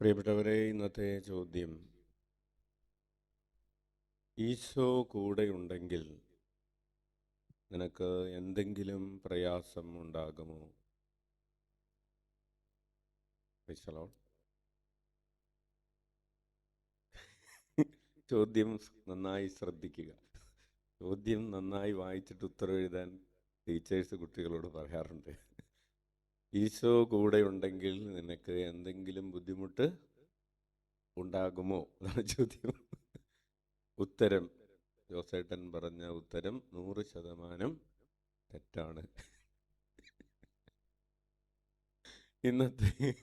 പ്രിയപ്പെട്ടവരെ ഇന്നത്തെ ചോദ്യം. ഈശോ കൂടെയുണ്ടെങ്കിൽ നിനക്ക് എന്തെങ്കിലും പ്രയാസം ഉണ്ടാകുമോ? ഹലോ ചോദ്യം നന്നായി ശ്രദ്ധിക്കുക. ചോദ്യം നന്നായി വായിച്ചിട്ട് ഉത്തരം എഴുതാൻ ടീച്ചേഴ്സ് കുട്ടികളോട് പറയാറുണ്ട്. ഈശോ കൂടെയുണ്ടെങ്കിൽ നിനക്ക് എന്തെങ്കിലും ബുദ്ധിമുട്ട് ഉണ്ടാകുമോ? അതാണ് ചോദ്യം. ഉത്തരം. ജോസേട്ടൻ പറഞ്ഞ ഉത്തരം നൂറ് ശതമാനം തെറ്റാണ്. ഇന്നത്തെ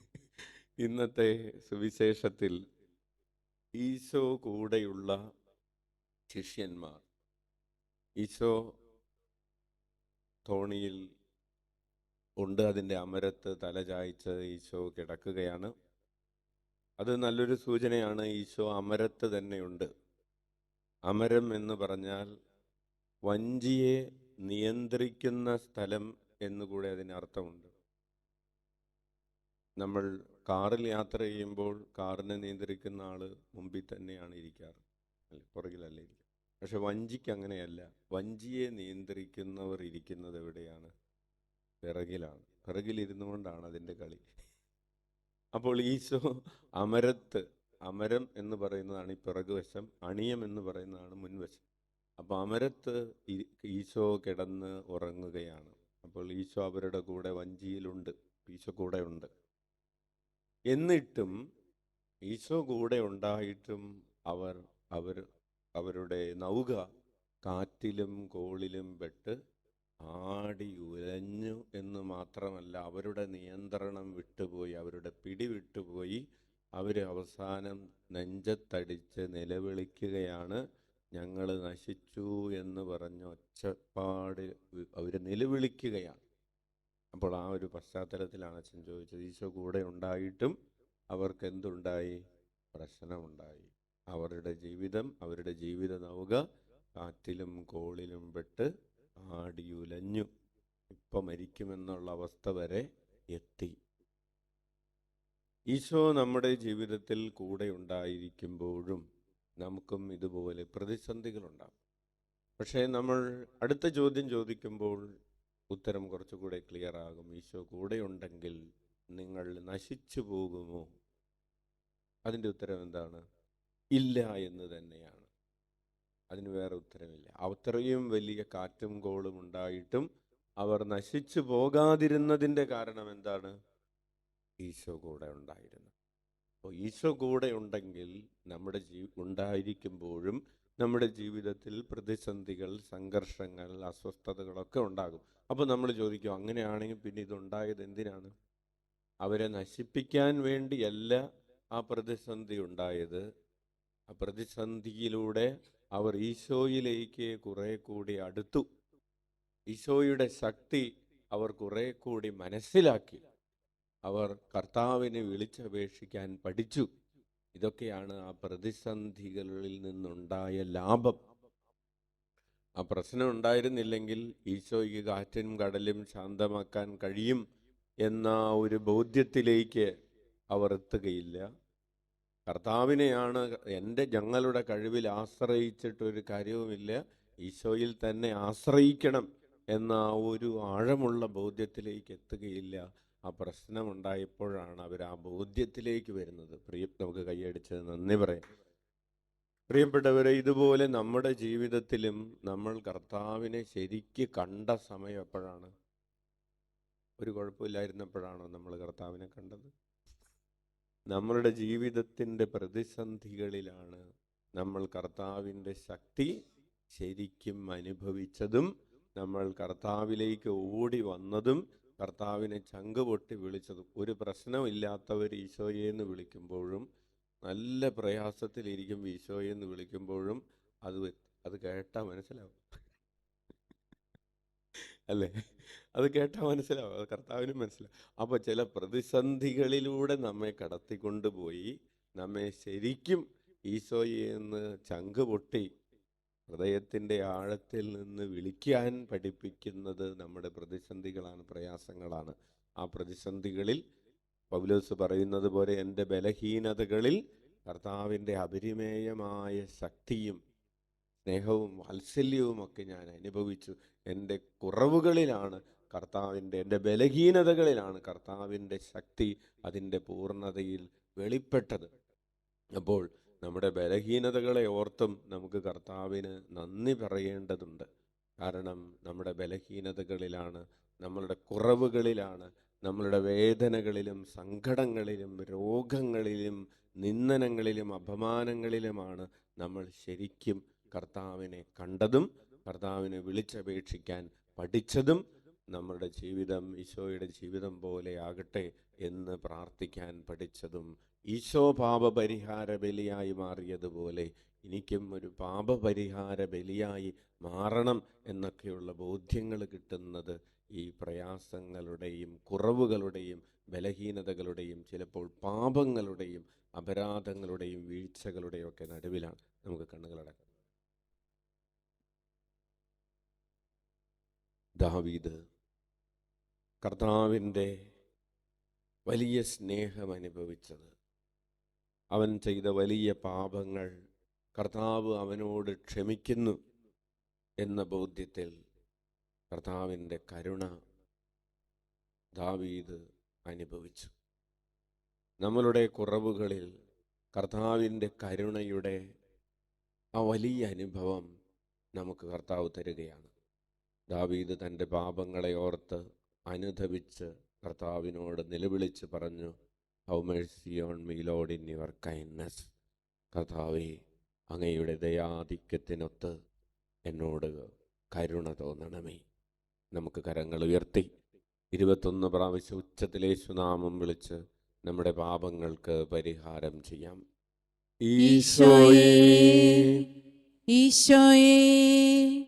ഇന്നത്തെ സുവിശേഷത്തിൽ ഈശോ കൂടെയുള്ള ശിഷ്യന്മാർ ഈശോ തോണിയിൽ ഉണ്ട് അതിന്റെ അമരത്ത് തലചായ്ച്ച് ഈശോ കിടക്കുകയാണ്. അത് നല്ലൊരു സൂചനയാണ്. ഈശോ അമരത്ത് തന്നെയുണ്ട്. അമരം എന്ന് പറഞ്ഞാൽ വഞ്ചിയെ നിയന്ത്രിക്കുന്ന സ്ഥലം എന്നുകൂടെ അതിന് അർത്ഥമുണ്ട്. നമ്മൾ കാറിൽ യാത്ര ചെയ്യുമ്പോൾ കാറിനെ നിയന്ത്രിക്കുന്ന ആൾ മുമ്പിൽ തന്നെയാണ് ഇരിക്കാറ്. അല്ല പുറകിലല്ല ഇരിക്കുക. പക്ഷെ വഞ്ചിക്ക് അങ്ങനെയല്ല. വഞ്ചിയെ നിയന്ത്രിക്കുന്നവർ ഇരിക്കുന്നത് എവിടെയാണ്? പിറകിലാണ്. പിറകിലിരുന്നു കൊണ്ടാണ് അതിന്റെ കളി. അപ്പോൾ ഈശോ അമരത്ത് അമരം എന്ന് പറയുന്നതാണ് ഈ പിറകു വശം അണിയം എന്ന് പറയുന്നതാണ് മുൻവശം. അപ്പോൾ അമരത്ത് ഈശോ കിടന്ന് ഉറങ്ങുകയാണ്. അപ്പോൾ ഈശോ അവരുടെ കൂടെ വഞ്ചിയിലുണ്ട്. ഈശോ കൂടെ ഉണ്ട് എന്നിട്ടും ഈശോ കൂടെ ഉണ്ടായിട്ടും അവർ അവർ അവരുടെ നൗക കാറ്റിലും കോളിലും പെട്ട് ആടി ഉലഞ്ഞു എന്ന് മാത്രമല്ല അവരുടെ നിയന്ത്രണം വിട്ടുപോയി അവരുടെ പിടി വിട്ടുപോയി. അവർ അവസാനം നെഞ്ചത്തടിച്ച് നിലവിളിക്കുകയാണ്. ഞങ്ങൾ നശിച്ചു എന്ന് പറഞ്ഞ ഒച്ചപ്പാട് അവർ നിലവിളിക്കുകയാണ്. അപ്പോൾ ആ ഒരു പശ്ചാത്തലത്തിലാണ് അച്ഛൻ ചോദിച്ചത് ഈശോ കൂടെ ഉണ്ടായിട്ടും അവർക്ക് എന്തുണ്ടായി? പ്രശ്നമുണ്ടായി. അവരുടെ ജീവിതം അവരുടെ ജീവിത നൗക കാറ്റിലും കോളിലും പെട്ട് ആടിയുലഞ്ഞു. ഇപ്പം മരിക്കുമെന്നുള്ള അവസ്ഥ വരെ എത്തി. ഈശോ നമ്മുടെ ജീവിതത്തിൽ കൂടെ ഉണ്ടായിരിക്കുമ്പോഴും നമുക്കും ഇതുപോലെ പ്രതിസന്ധികളുണ്ടാകും. പക്ഷേ നമ്മൾ അടുത്ത ചോദ്യം ചോദിക്കുമ്പോൾ ഉത്തരം കുറച്ചുകൂടെ ക്ലിയർ ആകും. ഈശോ കൂടെയുണ്ടെങ്കിൽ നിങ്ങൾ നശിച്ചു പോകുമോ? അതിന്റെ ഉത്തരം എന്താണ്? ഇല്ല എന്ന് തന്നെയാണ്. അതിന് വേറെ ഉത്തരമില്ല. അത്രയും വലിയ കാറ്റും കോളും ഉണ്ടായിട്ടും അവർ നശിച്ചു പോകാതിരുന്നതിന്റെ കാരണം എന്താണ്? ഈശോ കൂടെ ഉണ്ടായിരുന്നു. അപ്പോൾ ഈശോ കൂടെ ഉണ്ടെങ്കിൽ നമ്മുടെ ജീ ഉണ്ടായിരിക്കുമ്പോഴും നമ്മുടെ ജീവിതത്തിൽ പ്രതിസന്ധികൾ സംഘർഷങ്ങൾ അസ്വസ്ഥതകളൊക്കെ ഉണ്ടാകും. അപ്പോൾ നമ്മൾ ചോദിക്കും അങ്ങനെയാണെങ്കിൽ പിന്നെ ഇതുണ്ടായത് എന്തിനാണ്? അവരെ നശിപ്പിക്കാൻ വേണ്ടിയല്ല ആ പ്രതിസന്ധി ഉണ്ടായത്. ആ പ്രതിസന്ധിയിലൂടെ അവർ ഈശോയിലേക്ക് കുറെ കൂടി അടുത്തു. ഈശോയുടെ ശക്തി അവർ കുറെ കൂടി മനസ്സിലാക്കി. അവർ കർത്താവിനെ വിളിച്ചപേക്ഷിക്കാൻ പഠിച്ചു. ഇതൊക്കെയാണ് ആ പ്രതിസന്ധികളിൽ നിന്നുണ്ടായ ലാഭം. ആ പ്രശ്നം ഉണ്ടായിരുന്നില്ലെങ്കിൽ ഈശോയ്ക്ക് കാറ്റും കടലും ശാന്തമാക്കാൻ കഴിയും എന്ന ഒരു ബോധ്യത്തിലേക്ക് അവർ എത്തുകയില്ല. കർത്താവിനെയാണ് എന്റെ ഞങ്ങളുടെ കഴിവിൽ ആശ്രയിച്ചിട്ടൊരു കാര്യവുമില്ല. ഈശോയിൽ തന്നെ ആശ്രയിക്കണം എന്ന ഒരു ആഴമുള്ള ബോധ്യത്തിലേക്ക് എത്തുകയില്ല. ആ പ്രശ്നമുണ്ടായപ്പോഴാണ് അവർ ആ ബോധ്യത്തിലേക്ക് വരുന്നത്. പ്രിയ നമുക്ക് കൈയടിച്ച് നന്ദി പറയാം. പ്രിയപ്പെട്ടവരെ ഇതുപോലെ നമ്മുടെ ജീവിതത്തിലും നമ്മൾ കർത്താവിനെ ശരിക്ക് കണ്ട സമയം എപ്പോഴാണ്? ഒരു കുഴപ്പമില്ലായിരുന്നപ്പോഴാണോ നമ്മൾ കർത്താവിനെ കണ്ടത്? നമ്മളുടെ ജീവിതത്തിന്റെ പ്രതിസന്ധികളിലാണ് നമ്മൾ കർത്താവിന്റെ ശക്തി ശരിക്കും അനുഭവിച്ചതും നമ്മൾ കർത്താവിലേക്ക് ഓടി വന്നതും കർത്താവിനെ ചങ്ക് പൊട്ടി വിളിച്ചതും. ഒരു പ്രശ്നമില്ലാത്തവർ ഈശോയെ എന്ന് വിളിക്കുമ്പോഴും നല്ല പ്രയാസത്തിലിരിക്കും ഈശോയെ എന്ന് വിളിക്കുമ്പോഴും അത് അത് കേട്ടാൽ മനസ്സിലാവും. അല്ലേ? അത് കേട്ടാൽ മനസ്സിലാവും. അത് കർത്താവിനും മനസ്സിലാവും. അപ്പോൾ ചില പ്രതിസന്ധികളിലൂടെ നമ്മെ കടത്തിക്കൊണ്ടുപോയി നമ്മെ ശരിക്കും ഈശോയെ എന്ന് ചങ്ക് പൊട്ടി ഹൃദയത്തിന്റെ ആഴത്തിൽ നിന്ന് വിളിക്കാൻ പഠിപ്പിക്കുന്നത് നമ്മുടെ പ്രതിസന്ധികളാണ് പ്രയാസങ്ങളാണ്. ആ പ്രതിസന്ധികളിൽ പൗലോസ് പറയുന്നത് പോലെ എന്റെ ബലഹീനതകളിൽ കർത്താവിന്റെ അപരിമേയമായ ശക്തിയും സ്നേഹവും വാത്സല്യവും ഒക്കെ ഞാൻ അനുഭവിച്ചു എന്റെ കുറവുകളിലാണ് കർത്താവിന്റെ എന്റെ ബലഹീനതകളിലാണ് കർത്താവിന്റെ ശക്തി അതിന്റെ പൂർണതയിൽ വെളിപ്പെട്ടത്. അപ്പോൾ നമ്മുടെ ബലഹീനതകളെ ഓർത്തും നമുക്ക് കർത്താവിന് നന്ദി പറയേണ്ടതുണ്ട്. കാരണം നമ്മുടെ ബലഹീനതകളിലാണ് നമ്മളുടെ കുറവുകളിലാണ് നമ്മളുടെ വേദനകളിലും സങ്കടങ്ങളിലും രോഗങ്ങളിലും നിന്ദനങ്ങളിലും അപമാനങ്ങളിലുമാണ് നമ്മൾ ശരിക്കും കർത്താവിനെ കണ്ടതും കർത്താവിനെ വിളിച്ചപേക്ഷിക്കാൻ പഠിച്ചതും നമ്മുടെ ജീവിതം ഈശോയുടെ ജീവിതം പോലെ ആകട്ടെ എന്ന് പ്രാർത്ഥിക്കാൻ പഠിച്ചതും ഈശോ പാപപരിഹാര ബലിയായി മാറിയതുപോലെ എനിക്കും ഒരു പാപപരിഹാര ബലിയായി മാറണം എന്നൊക്കെയുള്ള ബോധ്യങ്ങൾ കിട്ടുന്നത് ഈ പ്രയാസങ്ങളുടെയും കുറവുകളുടെയും ബലഹീനതകളുടെയും ചിലപ്പോൾ പാപങ്ങളുടെയും അപരാധങ്ങളുടെയും വീഴ്ചകളുടെയും ഒക്കെ നടുവിലാണ്. നമുക്ക് കണ്ണുകളടക്കാം. ദാവീദ് കർത്താവിന്റെ വലിയ സ്നേഹം അനുഭവിച്ചത്. അവൻ ചെയ്ത വലിയ പാപങ്ങൾ കർത്താവ് അവനോട് ക്ഷമിക്കുന്നു എന്ന ബോധ്യത്തിൽ കർത്താവിന്റെ കരുണ ദാവീദ് അനുഭവിച്ചു. നമ്മളുടെ കുറവുകളിൽ കർത്താവിന്റെ കരുണയുടെ ആ വലിയ അനുഭവം നമുക്ക് കർത്താവ് തരികയാണ്. ദാവീദ് തന്റെ പാപങ്ങളെ ഓർത്ത് അനുധവിച്ച് കർത്താവിനോട് നിലവിളിച്ച് പറഞ്ഞു how mercy on me lord in your kindness. കർത്താവെ അങ്ങയുടെ ദയാധിക്യത്തിനൊത്ത് എന്നോട് കരുണ തോന്നണമേ. നമുക്ക് കരങ്ങൾ ഉയർത്തി. ഇരുപത്തൊന്ന് പ്രാവശ്യം ഉച്ചത്തിലേശുനാമം വിളിച്ച് നമ്മുടെ പാപങ്ങൾക്ക് പരിഹാരം ചെയ്യാം. ഈശോയേ ഈശോയേ ഈശോയേ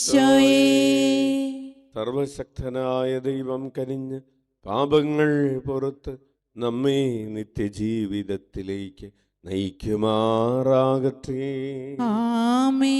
ഈശോയേ. സർവശക്തനായ ദൈവം കനിഞ്ഞ് പാപങ്ങൾ പുറത്ത് നമ്മെ നിത്യജീവിതത്തിലേക്ക് നയിക്കുമാറാകട്ടെ. ആമേ